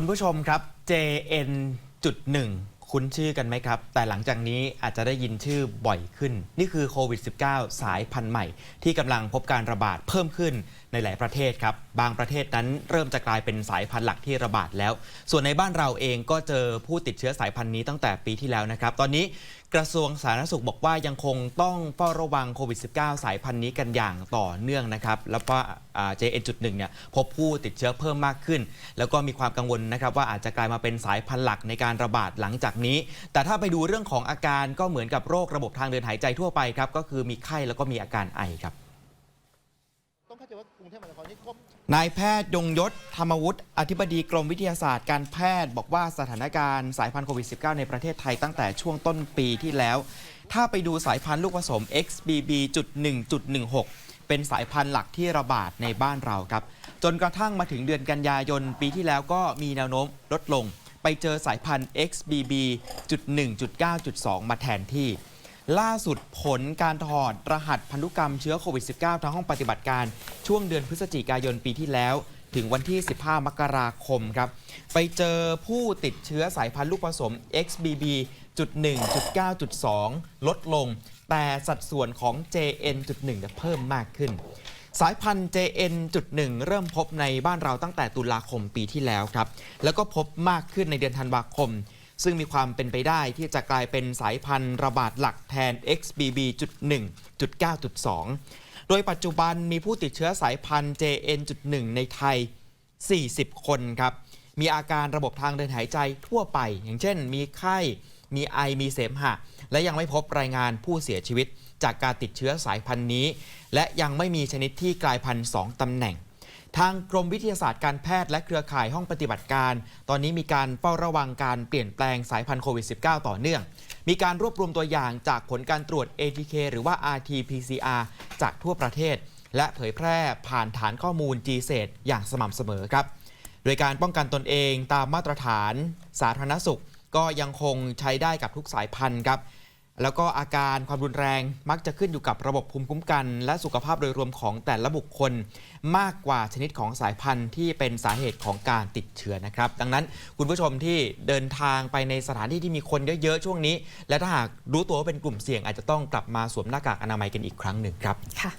คุณผู้ชมครับ JN จุดหนึ่งคุ้นชื่อกันไหมครับ แต่หลังจากนี้อาจจะได้ยินชื่อบ่อยขึ้น นี่คือโควิด -19 สายพันธุ์ใหม่ ที่กำลังพบการระบาดเพิ่มขึ้นในหลายประเทศครับ บางประเทศนั้นเริ่มจะกลายเป็นสายพันธุ์หลักที่ระบาดแล้ว ส่วนในบ้านเราเองก็เจอผู้ติดเชื้อสายพันธุ์นี้ตั้งแต่ปีที่แล้วนะครับ ตอนนี้ กระทรวงสาธารณสุขบอกว่ายังคงต้องเฝ้าระวังโควิด -19 สายพันธุ์นี้กันอย่างต่อเนื่องนะครับ แล้วก็อ่า JN.1 เนี่ยพบผู้ติดเชื้อเพิ่มมากขึ้น แล้วก็มีความกังวลนะครับว่าอาจจะกลายมาเป็นสายพันธุ์หลักในการระบาดหลังจากนี้ แต่ถ้าไปดูเรื่องของอาการก็เหมือนกับโรคระบบทางเดินหายใจทั่วไปครับก็คือมีไข้แล้วก็มีอาการไอครับ นายแพทย์ยงยศธรรมวุฒิอธิบดีกรมวิทยาศาสตร์การแพทย์ บอกว่าสถานการณ์สายพันธุ์โควิด -19 ในประเทศไทยตั้งแต่ช่วงต้นปีที่แล้ว ถ้าไปดูสายพันธุ์ลูกผสม XBB.1.16 เป็นสายพันธุ์หลักที่ระบาดในบ้านเราครับ จนกระทั่งมาถึงเดือนกันยายนปีที่แล้วก็มีแนวโน้มลดลง ไปเจอสายพันธุ์ XBB.1.9.2 มาแทนที่ ล่าสุดผลการถอดรหัสพันธุกรรมเชื้อโควิด -19 ทางห้องปฏิบัติการ ช่วงเดือนพฤศจิกายนปีที่แล้ว ถึงวันที่ 15 มกราคมครับ ไปเจอผู้ติดเชื้อสายพันธุ์ลูกผสม XBB.1.9.2 ลดลง แต่สัดส่วนของ JN.1 เพิ่มมากขึ้น สายพันธุ์ JN.1 เริ่มพบในบ้านเราตั้งแต่ตุลาคมปีที่แล้วครับ แล้วก็พบมากขึ้นในเดือนธันวาคม ซึ่งมีความเป็นไปได้ที่จะกลายเป็นสายพันธุ์ระบาดหลักแทน XBB.1.9.2 โดยปัจจุบันมีผู้ติดเชื้อสายพันธุ์ JN.1 ในไทย 40 คนครับ มีอาการระบบทางเดินหายใจทั่วไป อย่างเช่น มีไข้ มีไอ มีเสมหะ และยังไม่พบรายงานผู้เสียชีวิตจากการติดเชื้อสายพันธุ์นี้ และยังไม่มีชนิดที่กลายพันธุ์ 2ตำแหน่ง ทางกรมวิทยาศาสตร์การแพทย์และเครือข่ายห้องปฏิบัติการ ตอนนี้มีการเฝ้าระวังการเปลี่ยนแปลงสายพันธุ์โควิด -19 ต่อเนื่อง มีการรวบรวมตัวอย่างจากผลการตรวจ ATK หรือว่า RT-PCR จากทั่วประเทศ และเผยแพร่ผ่านฐานข้อมูล GSAID อย่างสม่ำเสมอครับ โดยการป้องกันตนเองตามมาตรฐาน สาธารณสุข ก็ยังคงใช้ได้กับทุกสายพันธุ์ครับ แล้วก็อาการความรุนแรงมักจะขึ้นอยู่กับระบบภูมิคุ้มกัน และสุขภาพโดยรวมของแต่ละบุคคล มากกว่าชนิดของสายพันธุ์ที่เป็นสาเหตุของการติดเชื้อนะครับ ดังนั้นคุณผู้ชมที่เดินทางไปในสถานที่ที่มีคนเยอะๆช่วงนี้ และถ้าหากรู้ตัวว่าเป็นกลุ่มเสี่ยงอาจจะต้องกลับมาสวมหน้ากากอนามัยกันอีกครั้งหนึ่งครับค่ะ